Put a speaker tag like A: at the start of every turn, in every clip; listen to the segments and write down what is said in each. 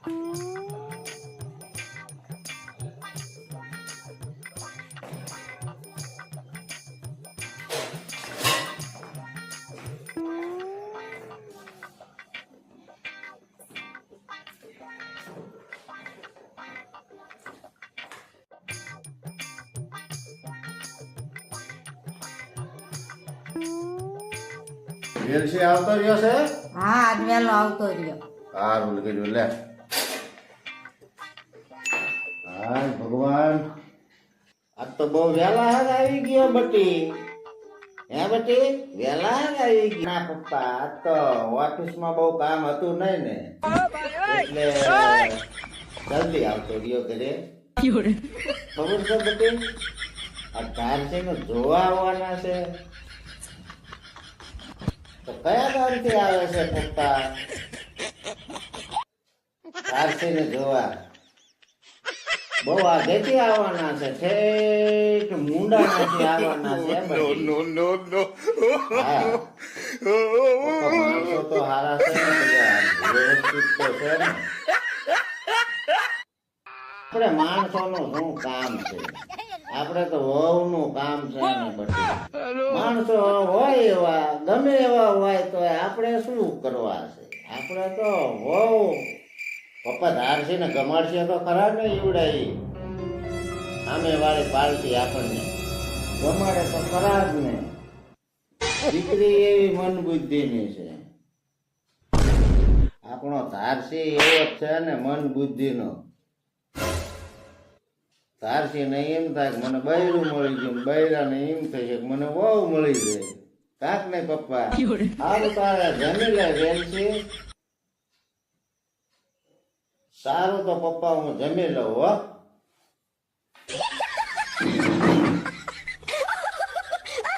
A: વેલસી આવતો રહ્યો છે
B: હા આજ વહેલો આવતો રહ્યો
A: સારું કીધું લે આ તો બહુ વહેલા હાર આવી ગયો બટી. હે બટી? વહેલા હાર આવી ગયો. ના પપ્પા, આ તો ઓફિસમાં બહુ કામ હતું નહીં ને. એટલે જલ્દી આવતો રહ્યો ઘરે. ખબર છે બટી? આ ધાર છે ને જોવા આવવાના છે. તો કયા ગામથી આવે છે પપ્પા? ધારસીને જોવા. બહુ આગેથી આવવાના છે ઠેઠ મુંડાણાથી આવવાના છે. હા. પપ્પા, માણસો તો હારા છે ને બધા. વ્યવસ્થિત તો છે આપણે માણસોનું શું કામ છે આપણે તો વહુનું કામ છે ને બધું માણસો હોય એવા ગમે એવા હોય તો આપણે શું કરવા છે આપણે તો વહુ પપ્પા ધારશે ને ગમાડશે તો ખરા ને ઈવડાઈ સામે વાળી પાલતી આપણને. ગમાડે તો ખરા જ ને. દીકરી એવી મન બુદ્ધિની છે. આપણો ધારસી એવો જ છે ને મન બુદ્ધિનો ધારસી ને એમ થાય કે મને બૈરું મળી ગયું બૈરા ને એમ થશે કે મને બહુ મળી જાય કાક ને પપ્પા. હાલ તારે જમી લે વેલસી સારું તો પપ્પા, હું જમી લઉં, હો.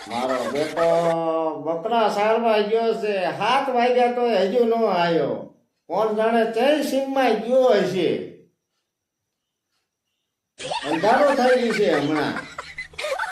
A: મારો બેટો બકરા સારવા ગયો છે. હાથ વાગ્યા તો હજુ ન આવ્યો. કોણ જાણે ચૈ સીમમાં ગયો હશે. અંધારો થઈ ગયું છે હમણાં.